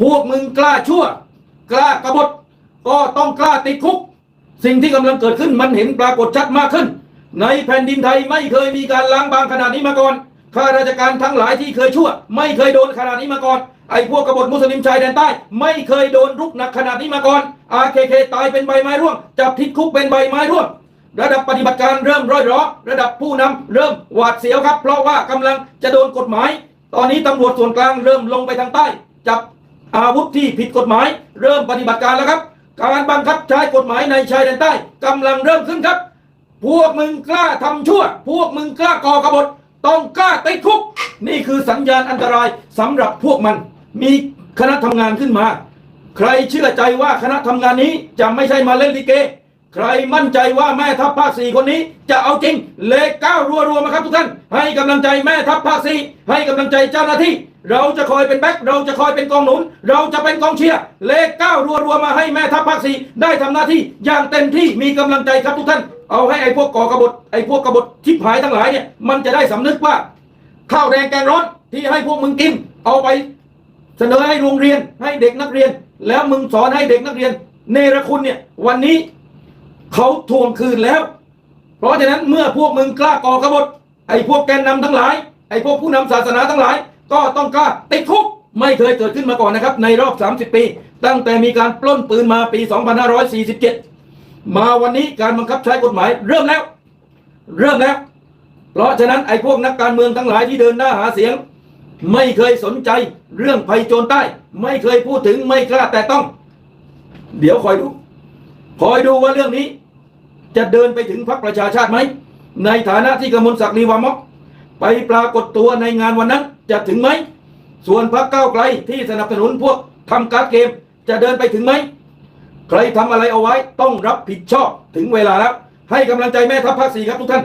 พวกมึงกล้าชั่ว กล้ากบฏก็ต้องกล้าติดคุก สิ่งที่กำลังเกิดขึ้นมันเห็นปรากฏชัดมากขึ้น ในแผ่นดินไทยไม่เคยมีการล้างบางขนาดนี้มาก่อนข้าราชการทั้งหลายที่เคยชั่ว ไม่เคยโดนขนาดนี้มาก่อนไอ้พวกกบฏมุสลิมชายแดนใต้ ไม่เคยโดนรุกหนักขนาดนี้มาก่อนอาเคเคตายเป็นใบไม้ร่วงจับทิศคุกเป็นใบไม้ร่วงระดับปฏิบัติการเริ่มร่อยหรอระดับผู้นำเริ่มหวาดเสียวครับ เพราะว่ากำลังจะโดนกฎหมาย ตอนนี้ตำรวจส่วนกลางเริ่มลงไปทางใต้ จับ อาวุธที่ผิดกฎหมาย เริ่มปฏิบัติการแล้วครับ การบังคับใช้กฎหมายในชายแดนใต้กำลังเริ่มขึ้นครับ พวกมึงกล้าทำชั่ว พวกมึงกล้าก่อกบฏต้องกล้าติดคุก นี่คือสัญญาณอันตรายสำหรับพวกมัน มีคณะทำงานขึ้นมา ใครเชื่อใจว่าคณะทำงานนี้จะไม่ใช่มาเล่นลิเก ใครมั่นใจว่าแม่ทัพภาคสี่คนนี้ จะเอาจริง เลขเก้ารัวๆมาครับทุกท่าน ให้กำลังใจแม่ทัพภาคสี่ให้กำลังใจเจ้าหน้าที่ เราจะคอยเป็นแบ็คเราจะคอยเป็นกองหนุน เราจะเป็นกองเชียร์เลขเก้ารัวๆมาให้แม่ทัพภาคสี่ได้ทำหน้าที่อย่างเต็มที่มีกำลังใจครับทุกท่าน เอาให้ไอ้พวกก่อกบฏไอ้พวกกบฏชิบหายทั้งหลายเนี่ยมันจะได้สำนึกว่าข้าวแดงแกงร้อนที่ให้พวกมึงกินเอาไปเสนอให้โรงเรียนให้เด็กนักเรียน แล้วมึงสอนให้เด็กนักเรียน เนรคุณเนี่ยวันนี้ เขาทวงคืนแล้ว เพราะฉะนั้นเมื่อพวกมึงกล้าก่อกบฏไอ้พวกแกนนำทั้งหลาย ไอ้พวกผู้นำศาสนาทั้งหลาย ก็ต้องกล้าติดคุกไม่เคยเกิดขึ้นมาก่อนนะครับ ในรอบ 30 ปี ตั้งแต่มีการปล้นปืนมาปี 2547 มาวันนี้การบังคับใช้กฎหมายเริ่มแล้ว เริ่มแล้ว เพราะฉะนั้นไอ้พวกนักการเมืองทั้งหลายที่เดินหน้าหาเสียง ไม่เคยสนใจเรื่องภัยโจรใต้ ไม่เคยพูดถึงไม่กล้าแต่ต้อง เดี๋ยวคอยดู คอยดูว่าเรื่องนี้ จะเดินไปถึงพรรคประชาชาติไหม ในฐานะที่กมลศักดิ์นีวามกไปปรากฏตัวในงานวันนั้นจะถึงไหม ส่วนพรรคก้าวไกลที่สนับสนุนพวกทำการดเกม จะเดินไปถึงไหม ใครทำอะไรเอาไว้ต้องรับผิดชอบถึงเวลาแล้ว ให้กำลังใจแม่ทัพภาคสี่ครับทุกท่าน